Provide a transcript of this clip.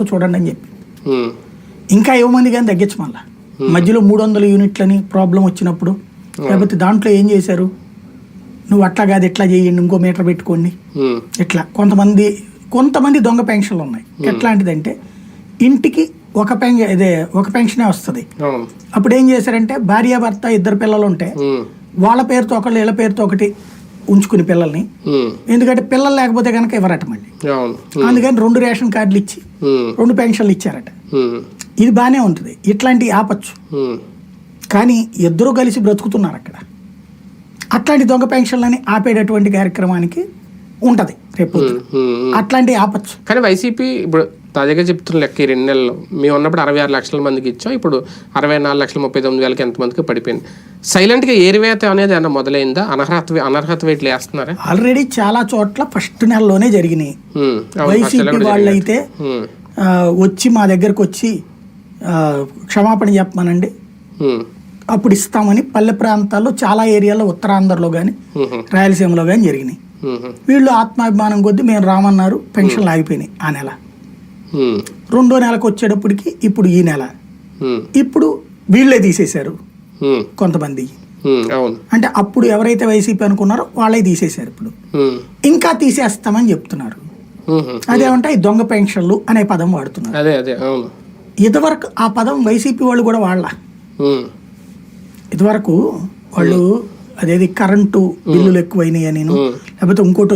ఎంతో చూడండి అని చెప్పి. ఇంకా ఇవ్వమంది కానీ తగ్గించు మళ్ళా. మధ్యలో మూడు వందల యూనిట్లని ప్రాబ్లం వచ్చినప్పుడు లేకపోతే దాంట్లో ఏం చేశారు? నువ్వు అట్లా కాదు ఎట్లా చేయండి ఇంకో మీటర్ పెట్టుకోండి. ఇట్లా. కొంతమంది కొంతమంది దొంగ పెన్షన్లు ఉన్నాయి. ఎట్లాంటిదంటే ఇంటికి ఒక పెన్ ఇదే ఒక పెన్షనే వస్తుంది. అప్పుడు ఏం చేశారంటే భార్యాభర్త ఇద్దరు పిల్లలు ఉంటే వాళ్ళ పేరుతో ఒకళ్ళు వీళ్ళ పేరుతో ఒకటి ఉంచుకుని పిల్లల్ని. ఎందుకంటే పిల్లలు లేకపోతే కనుక ఇవ్వరట మళ్ళీ. అందుకని రెండు రేషన్ కార్డులు ఇచ్చి రెండు పెన్షన్లు ఇచ్చారట. ఇది బాగానే ఉంటుంది. ఇట్లాంటివి ఆపచ్చు. కానీ ఇద్దరు కలిసి బ్రతుకుతున్నారు అక్కడ. అట్లాంటి దొంగ పెన్షన్లని ఆపేటటువంటి కార్యక్రమానికి ఉంటది రేపు. అట్లాంటివి ఆపచ్చు. కానీ వైసీపీ ఇప్పుడు తాజాగా చెప్తున్న లెక్క ఈ రెండు నెలల్లో మేము ఉన్నప్పుడు అరవై ఆరు లక్షల మందికి ఇచ్చాం. ఇప్పుడు అరవై నాలుగు లక్షల ముప్పై తొమ్మిది వేలకి ఎంతమందికి పడిపోయింది. సైలెంట్గా ఏరివేత అనేది ఏమన్నా మొదలైందా? అనర్హత అనర్హత వేట్లు వేస్తున్నారా? ఆల్రెడీ చాలా చోట్ల ఫస్ట్ నెలలోనే జరిగినాయి. వైసీపీ ఉమ్, ఆ, వచ్చి మా దగ్గరకు వచ్చి క్షమాపణ చెప్పమనండి. అప్పుడు ఇస్తామని పల్లె ప్రాంతాల్లో చాలా ఏరియాలో ఉత్తరాంధ్రలో కానీ రాయలసీమలో కానీ జరిగినాయి. వీళ్ళు ఆత్మాభిమానం కొద్దీ మేము రామన్నారు పెన్షన్లు ఆగిపోయినాయి ఆ నెల. రెండో నెలకు వచ్చేటప్పటికి ఇప్పుడు ఈ నెల. ఇప్పుడు వీళ్ళే తీసేశారు. కొంతమంది. అంటే అప్పుడు ఎవరైతే వైసీపీ అనుకున్నారో వాళ్ళే తీసేశారు ఇప్పుడు. ఇంకా తీసేస్తామని చెప్తున్నారు. అదేమంటే ఈ దొంగ పెన్షన్లు అనే పదం వాడుతున్నారు. ఇదివరకు ఆ పదం వైసీపీ వాళ్ళు కూడా వాళ్ళ. ఇదివరకు వాళ్ళు అదేది కరెంటు బిల్లులు ఎక్కువైనాయి నేను. ఉమ్. లేకపోతే ఇంకోటి